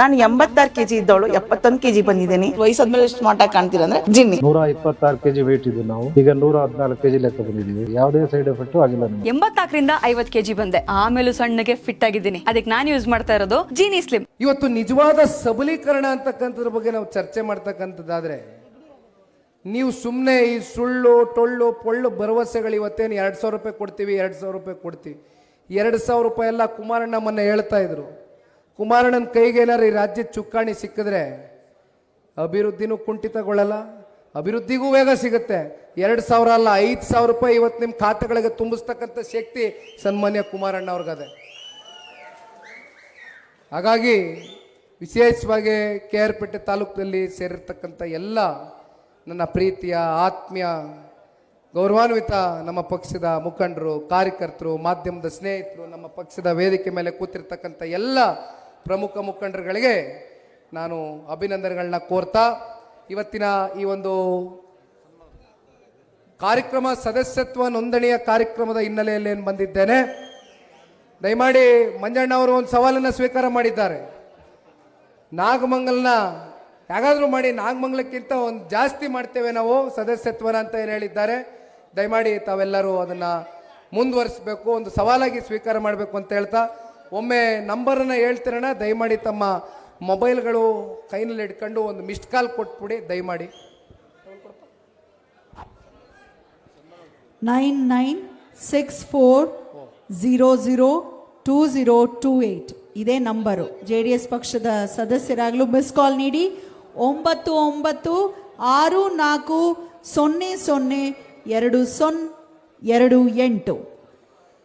ನಾನು ಎಂಬತ್ತಾರು ಕೆಜಿ ಇದ್ದವಳು ಎಪ್ಪತ್ತೊಂದು ಕೆಜಿ ಬಂದಿದ್ದೀನಿ. ವಯಸ್ಸಾದ್ಮೇಲೆ ಸ್ಮಾರ್ಟ್ ಆಗಿ ಕಾಣ್ತೀರ ಅಂದ್ರೆ ಜಿನ್ನಿ. ನೂರ ಇಪ್ಪತ್ತಾರು ಕೆಜಿ ವೇಟ್ ಇದ್ದು ನಾವು. ಈಗ ನೂರ ಹದಿನಾಲ್ಕು ಕೆಜಿ ಲೆಕ್ಕ ಬಂದಿದ್ದೀವಿ. ಯಾವುದೇ ಸೈಡ್ ಎಫೆಕ್ಟ್ ಆಗಿಲ್ಲ ಎಂಬತ್ತಾಕರಿಂದ ಎಂಬತ್ನಾಲ್ಕರಿಂದ ಐವತ್ ಕೆಜಿ ಬಂದೆ. ಆಮೇಲೂ ಸಣ್ಣಗೆ ಫಿಟ್ ಆಗಿದ್ದೀನಿ. ಅದಕ್ಕೆ ನಾನು ಯೂಸ್ ಮಾಡ್ತಾ ಇರೋದು ಜೀನಿ ಸ್ಲಿಮ್ ಇವತ್ತು ನಿಜವಾದ ಸಬಲೀಕರಣ ಅಂತಕ್ಕಂಥದ್ರ ಬಗ್ಗೆ ನಾವು ಚರ್ಚೆ ಮಾಡ್ತಕ್ಕಂಥದ್ದಾದ್ರೆ ನೀವು ಸುಮ್ಮನೆ ಈ ಸುಳ್ಳು ಟೊಳ್ಳು ಪೊಳ್ಳು ಭರವಸೆಗಳು ಇವತ್ತೇನು ಎರಡು ಸಾವಿರ ರೂಪಾಯಿ ಕೊಡ್ತೀವಿ ಎರಡು ಸಾವಿರ ರೂಪಾಯಿ ಕೊಡ್ತೀವಿ. ಎರಡು ಸಾವಿರ ರೂಪಾಯಿ ಎಲ್ಲ ಕುಮಾರಣ್ಣ ಮೊನ್ನೆ ಹೇಳ್ತಾ ಇದ್ರು. ಕುಮಾರಣ್ಣನ ಕೈಗೆ ಏನಾರು ಈ ರಾಜ್ಯದ ಚುಕ್ಕಾಣಿ ಸಿಕ್ಕಿದ್ರೆ ಅಭಿವೃದ್ಧಿನೂ ಕುಂಠಿತಗೊಳ್ಳಲ್ಲ, ಅಭಿವೃದ್ಧಿಗೂ ವೇಗ ಸಿಗುತ್ತೆ. ಎರಡು ಸಾವಿರ ಅಲ್ಲ, ಐದು ಸಾವಿರ ರೂಪಾಯಿ ಇವತ್ತು ನಿಮ್ಮ ಖಾತೆಗಳಿಗೆ ತುಂಬಿಸ್ತಕ್ಕಂಥ ಶಕ್ತಿ ಸನ್ಮಾನ್ಯ ಕುಮಾರಣ್ಣ ಅವ್ರಿಗದೆ ಹಾಗಾಗಿ ವಿಶೇಷವಾಗಿ ಕೆ ಆರ್ ಪೇಟೆ ತಾಲೂಕಿನಲ್ಲಿ ಸೇರಿರ್ತಕ್ಕಂಥ ಎಲ್ಲ ನನ್ನ ಪ್ರೀತಿಯ, ಆತ್ಮೀಯ, ಗೌರವಾನ್ವಿತ ನಮ್ಮ ಪಕ್ಷದ ಮುಖಂಡರು, ಕಾರ್ಯಕರ್ತರು, ಮಾಧ್ಯಮದ ಸ್ನೇಹಿತರು, ನಮ್ಮ ಪಕ್ಷದ ವೇದಿಕೆ ಮೇಲೆ ಕೂತಿರ್ತಕ್ಕಂಥ ಎಲ್ಲ ಪ್ರಮುಖ ಮುಖಂಡರುಗಳಿಗೆ ನಾನು ಅಭಿನಂದನೆಗಳನ್ನ ಕೋರ್ತಾ, ಇವತ್ತಿನ ಈ ಒಂದು ಕಾರ್ಯಕ್ರಮ ಸದಸ್ಯತ್ವ ನೋಂದಣಿಯ ಕಾರ್ಯಕ್ರಮದ ಹಿನ್ನೆಲೆಯಲ್ಲಿ ಏನು ಬಂದಿದ್ದೇನೆ, ದಯಮಾಡಿ ಮಂಜಣ್ಣ ಅವರು ಒಂದು ಸವಾಲನ್ನು ಸ್ವೀಕಾರ ಮಾಡಿದ್ದಾರೆ. ನಾಗಮಂಗಲ್ನ ಯಾಗಾದರೂ ಮಾಡಿ ನಾಗಮಂಗಲಕ್ಕಿಂತ ಒಂದು ಜಾಸ್ತಿ ಮಾಡ್ತೇವೆ ನಾವು ಸದಸ್ಯತ್ವನ ಅಂತ ಏನು ಹೇಳಿದ್ದಾರೆ. ದಯಮಾಡಿ ತಾವೆಲ್ಲರೂ ಅದನ್ನು ಮುಂದುವರಿಸಬೇಕು, ಒಂದು ಸವಾಲಾಗಿ ಸ್ವೀಕಾರ ಮಾಡಬೇಕು ಅಂತ ಹೇಳ್ತಾ ಒಮ್ಮೆ ನಂಬರನ್ನು ಹೇಳ್ತಿರೋಣ, ದಯಮಾಡಿ ತಮ್ಮ ಮೊಬೈಲ್ಗಳು ಕೈನಲ್ಲಿ ಇಟ್ಕೊಂಡು ಒಂದು ಮಿಸ್ಡ್ ಕಾಲ್ ಕೊಟ್ಬಿಡಿ, ದಯಮಾಡಿ. Nine nine six four zero zero two zero two eight ಇದೇ ನಂಬರು. ಜೆ ಡಿ ಎಸ್ ಪಕ್ಷದ ಸದಸ್ಯರಾಗಲೂ ಮಿಸ್ ಕಾಲ್ ನೀಡಿ. ಒಂಬತ್ತು ಒಂಬತ್ತು ಆರು ನಾಲ್ಕು ಸೊನ್ನೆ ಸೊನ್ನೆ ಎರಡು ಸೊನ್ನೆ ಎರಡು ಎಂಟು.